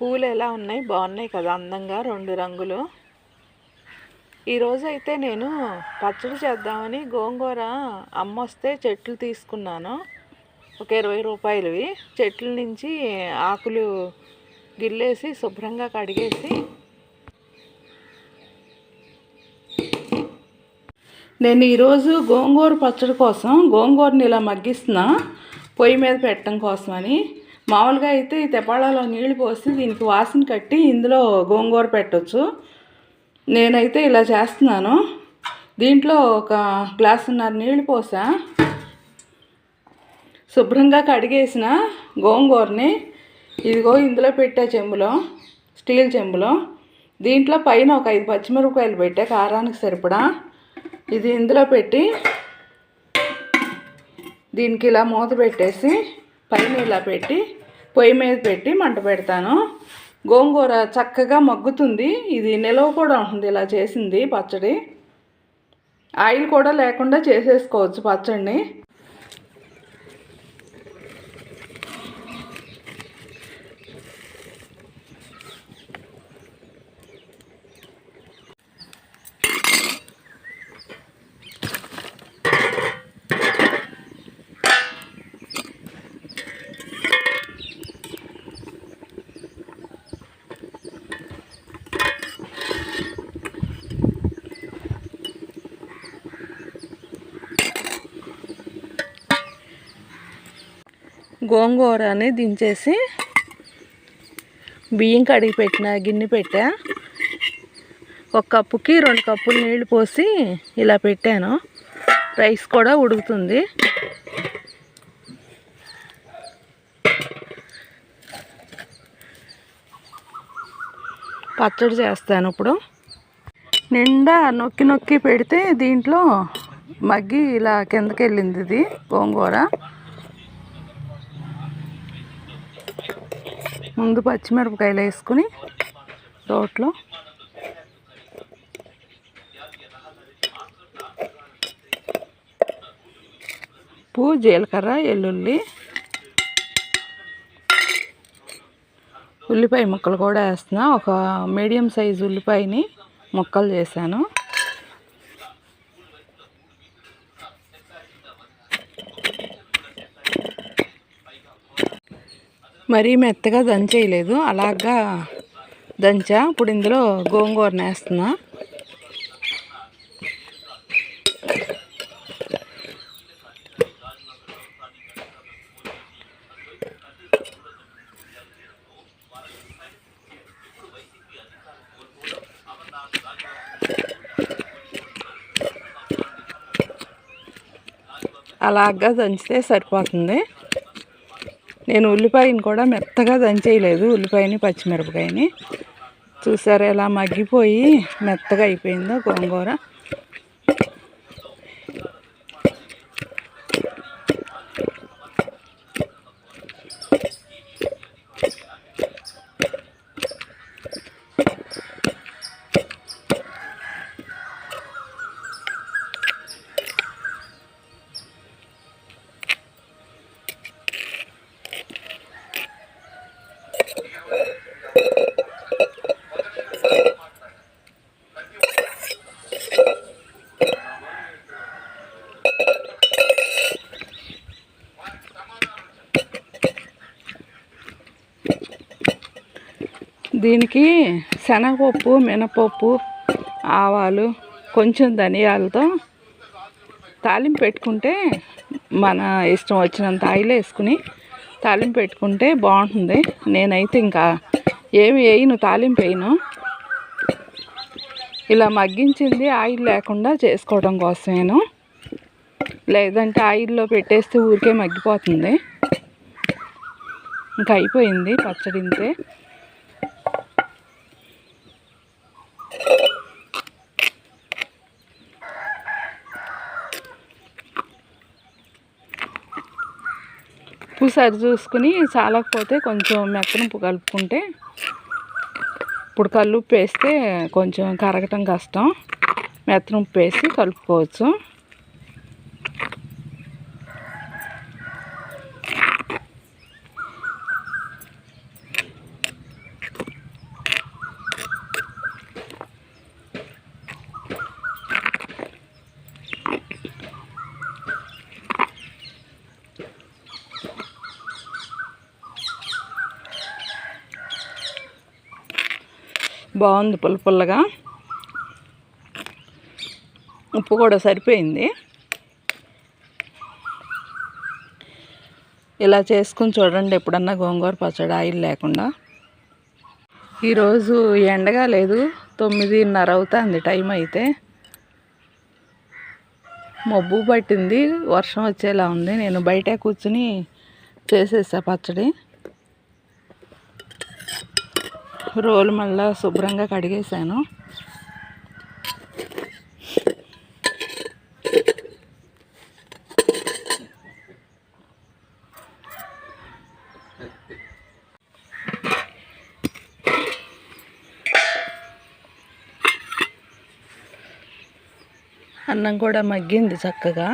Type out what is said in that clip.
పూలు ఎలా ఉన్నాయి? బాగున్నాయి కదా అందంగా రెండు రంగులు. ఈరోజు అయితే నేను పచ్చడి చేద్దామని గోంగూర అమ్మ వస్తే చెట్లు తీసుకున్నాను. ఒక ఇరవై రూపాయలువి. చెట్ల నుంచి ఆకులు గిల్లేసి శుభ్రంగా కడిగేసి నేను ఈరోజు గోంగూర పచ్చడి కోసం గోంగూరని ఇలా మగ్గిస్తున్నా పొయ్యి మీద పెట్టడం కోసమని. మామూలుగా అయితే ఈ తెపాళాలో నీళ్ళు పోసి దీనికి వాసన కట్టి ఇందులో గోంగూర పెట్టొచ్చు. నేనైతే ఇలా చేస్తున్నాను. దీంట్లో ఒక గ్లాసున్నర నీళ్ళు పోసా. శుభ్రంగా కడిగేసిన గోంగూరని ఇదిగో ఇందులో పెట్టా చెంబులో స్టీల్ చెంబులో. దీంట్లో పైన ఒక ఐదు పచ్చిమిరపకాయలు పెట్టా కారానికి సరిపడా. ఇది ఇందులో పెట్టి దీనికి ఇలా మూత పెట్టేసి పైన ఇలా పెట్టి పొయ్యి మీద పెట్టి మంట పెడతాను. గోంగూర చక్కగా మగ్గుతుంది. ఇది నిలవ కూడా ఉంటుంది. ఇలా చేసింది పచ్చడి. ఆయిల్ కూడా లేకుండా చేసేసుకోవచ్చు పచ్చడిని. గోంగూరని దించేసి బియ్యం కడిగి పెట్టిన గిన్నె పెట్టా. ఒక కప్పుకి రెండు కప్పులు నీళ్ళు పోసి ఇలా పెట్టాను. రైస్ కూడా ఉడుకుతుంది. పచ్చడి చేస్తాను ఇప్పుడు. నిండా నొక్కి నొక్కి పెడితే దీంట్లో మగ్గి ఇలా కిందకి వెళ్ళింది ఇది గోంగూర. ముందు పచ్చిమిరపకాయలు వేసుకుని రోట్లో ఉప్పు జీలకర్ర ఎల్లుల్లి ఉల్లిపాయ ముక్కలు కూడా వేస్తున్నా. ఒక మీడియం సైజు ఉల్లిపాయని ముక్కలు చేశాను. మరీ మెత్తగా దంచేయలేదు. అలాగా దంచా. ఇప్పుడు ఇందులో గోంగూర వేస్తున్నా. అలాగా దంచితే సరిపోతుంది. నేను ఉల్లిపాయని కూడా మెత్తగా దంచేయలేదు ఉల్లిపాయని పచ్చిమిరపకాయని. చూసారు ఎలా మగ్గిపోయి మెత్తగా అయిపోయిందో గోంగూర. దీనికి శనగపప్పు మినపప్పు ఆవాలు కొంచెం ధనియాలతో తాలింపు పెట్టుకుంటే మన ఇష్టం వచ్చినంత ఆయిల్ వేసుకుని తాలింపు పెట్టుకుంటే బాగుంటుంది. నేనైతే ఇంకా ఏమి వేయను తాలింపు వేయను. ఇలా మగ్గించింది ఆయిల్ లేకుండా చేసుకోవడం కోసమేను. లేదంటే ఆయిల్లో పెట్టేస్తే ఊరికే మగ్గిపోతుంది. ఇంకా అయిపోయింది పచ్చడింతే. సరి చూసుకుని చాలకపోతే కొంచెం మెత్తనుప్పు కలుపుకుంటే ఇప్పుడు కల్లుప్పు వేస్తే కొంచెం కరగటం కష్టం. మెత్తనుప్పు వేసి కలుపుకోవచ్చు. బాగుంది పుల్ల పుల్లగా. ఉప్పు కూడా సరిపోయింది. ఇలా చేసుకుని చూడండి ఎప్పుడన్నా గోంగూర పచ్చడి ఆయిల్ లేకుండా. ఈరోజు ఎండగా లేదు తొమ్మిదిన్నర అవుతుంది టైం అయితే. మబ్బు పట్టింది వర్షం వచ్చేలా ఉంది. నేను బయటే కూర్చుని చేసేసా పచ్చడి. రోలు మళ్ళా శుభ్రంగా కడిగేసాను అన్నం కూడా మగ్గింది చక్కగా.